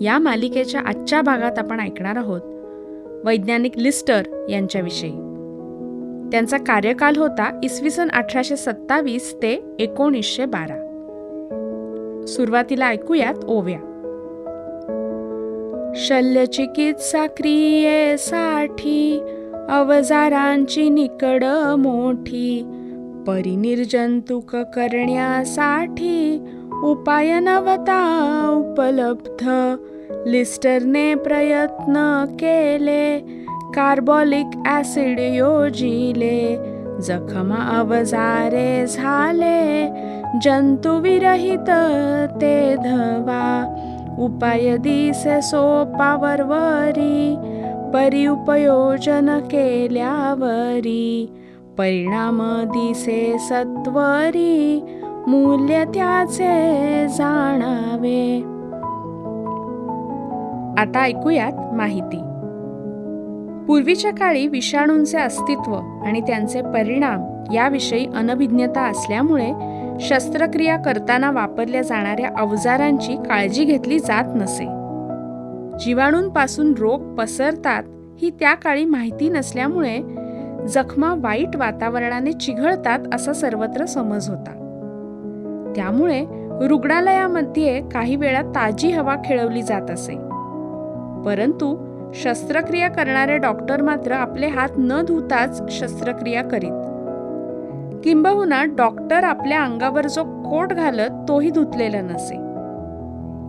या मालिकेच्या आजच्या भागात आपण ऐकणार आहोत वैज्ञानिक लिस्टर यांच्याविषयी. त्यांचा कार्यकाल होता इसवी सन अठराशे सत्तावीस ते एकोणीसशे बारा. सुरुवातीला ऐकूयात ओव्या. शल्यचिकित्सा क्रियेसाठी अवजारांची निकड मोठी परिनिर्जंतुक करण्यासाठी उपाय नवता उपलब्ध लिस्टरने प्रयत्न केले. कार्बॉलिक ॲसिड योजिले. जखमा अवजारे झाले. जंतुविरहित ते धवा. उपाय दिसे सोपावरवरी. परिउपयोजन केल्यावरी. परिणाम दिसे सत्वरी. मूल्य त्याचे जाणावे. आता ऐकूयात माहिती. पूर्वीच्या काळी विषाणूंचे अस्तित्व आणि त्यांचे परिणाम याविषयी अनभिज्ञता असल्यामुळे शस्त्रक्रिया करताना वापरल्या जाणाऱ्या अवजारांची काळजी घेतली जात नसे. जीवाणूंपासून रोग पसरतात ही त्या काळी माहिती नसल्यामुळे जखमा वाईट वातावरणाने चिघळतात असा सर्वत्र समज होता. त्यामुळे रुग्णालयामध्ये काही वेळा ताजी हवा खेळवली जात असे. परंतु शस्त्रक्रिया करणारे डॉक्टर मात्र आपले हात न धुताच शस्त्रक्रिया करीत. किंबहुना डॉक्टर आपल्या अंगावर जो कोट घालत तोही धुतलेला नसे.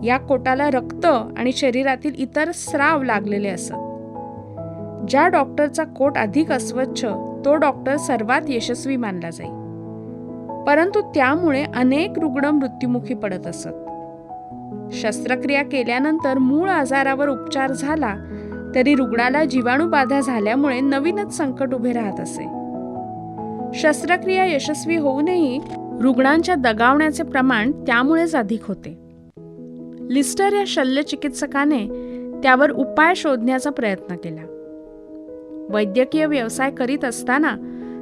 या कोटाला रक्त आणि शरीरातील इतर स्राव लागलेले असत. ज्या डॉक्टरचा कोट अधिक अस्वच्छ तो डॉक्टर सर्वात यशस्वी मानला जाईल परंतु त्यामुळे अनेक रुग्ण मृत्युमुखी पडत असत. शस्त्रक्रिया केल्यानंतर मूळ आजारावर उपचार झाला तरी रुग्णाला जीवाणूबाधा झाल्यामुळे नवीनच संकट उभे राहत असे. शस्त्रक्रिया यशस्वी होऊनही रुग्णांच्या दगावण्याचे प्रमाण त्यामुळेच अधिक होते. लिस्टर या शल्यचिकित्सकाने त्यावर उपाय शोधण्याचा प्रयत्न केला. वैद्यकीय व्यवसाय करीत असताना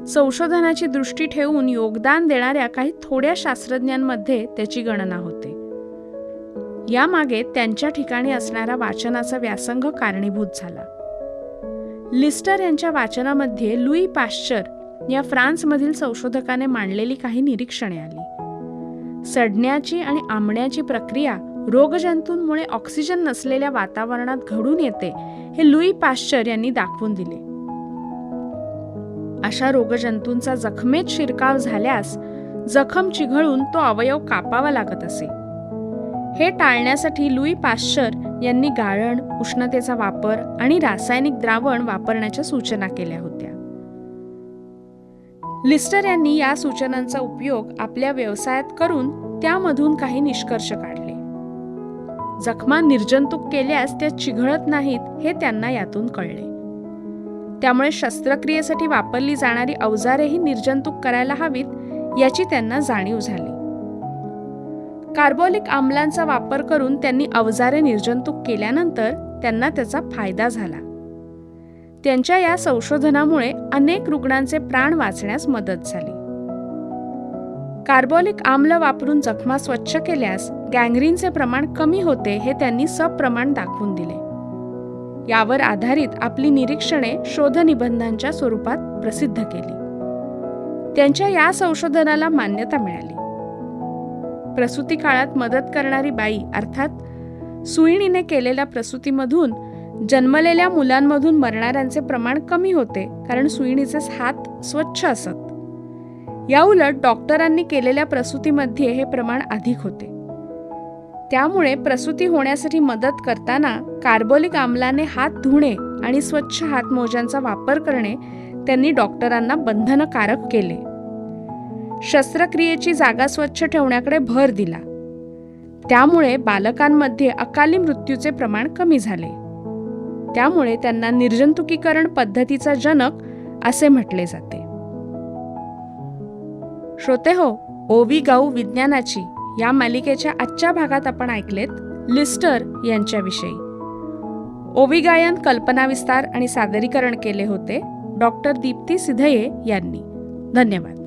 संशोधनाची दृष्टी ठेवून योगदान देणाऱ्या काही थोड्या शास्त्रज्ञांमध्ये त्याची गणना होते. यामागे त्यांच्या ठिकाणी असणारा वाचनाचा व्यासंग कारणीभूत झाला. लिस्टर यांच्या वाचनामध्ये लुई पाश्चर या फ्रान्समधील संशोधकाने मांडलेली काही निरीक्षणे आली. सडण्याची आणि आंबण्याची प्रक्रिया रोगजंतूंमुळे ऑक्सिजन नसलेल्या वातावरणात घडून येते हे लुई पाश्चर यांनी दाखवून दिले. अशा रोगजंतूंचा जखमेत शिरकाव झाल्यास जखम चिघळून तो अवयव कापावा लागत असे. हे टाळण्यासाठी लुई पाश्चर यांनी गाळण उष्णतेचा वापर आणि रासायनिक द्रावण वापरण्याच्या सूचना केल्या होत्या. लिस्टर यांनी या सूचनांचा उपयोग आपल्या व्यवसायात करून त्यामधून काही निष्कर्ष काढले. जखमा निर्जंतुक केल्यास त्या चिघळत नाहीत हे त्यांना यातून कळले. त्यामुळे शस्त्रक्रियेसाठी वापरली जाणारी अवजारेही निर्जंतुक करायला हवीत याची त्यांना जाणीव झाली. कार्बोलिक आम्लांचा वापर करून त्यांनी अवजारे निर्जंतुक केल्यानंतर त्यांना त्याचा फायदा झाला. त्यांच्या या संशोधनामुळे अनेक रुग्णांचे प्राण वाचण्यास मदत झाली. कार्बोलिक आम्ल वापरून जखमा स्वच्छ केल्यास गँग्रीनचे प्रमाण कमी होते हे त्यांनी सप्रमाण दाखवून दिले. यावर आधारित आपली निरीक्षणे शोधनिबंधांच्या स्वरूपात प्रसिद्ध केली. त्यांच्या या संशोधनाला मान्यता मिळाली. प्रसूती काळात मदत करणारी बाई अर्थात सुईणीने केलेल्या प्रसूतीमधून जन्मलेल्या मुलांमधून मरणाऱ्यांचे प्रमाण कमी होते कारण सुईणीचे हात स्वच्छ असत. याउलट डॉक्टरांनी केलेल्या प्रसूतीमध्ये हे प्रमाण अधिक होते. त्यामुळे प्रसूती होण्यासाठी मदत करताना कार्बोलिक आम्लाने हात धुणे आणि स्वच्छ हातमोज्यांचा वापर करणे त्यांनी डॉक्टरांना बंधनकारक केले. शस्त्रक्रियेची जागा स्वच्छ ठेवण्याकडे भर दिला. त्यामुळे बालकांमध्ये अकाली मृत्यूचे प्रमाण कमी झाले. त्यामुळे त्यांना निर्जंतुकीकरण पद्धतीचा जनक असे म्हटले जाते. श्रोते हो ओवी गाऊ विज्ञानाची या मालिकेच्या आजच्या भागात आपण ऐकलेत लिस्टर यांच्याविषयी. ओवी गायन कल्पना विस्तार आणि सादरीकरण केले होते डॉक्टर दीप्ती सिधये यांनी. धन्यवाद.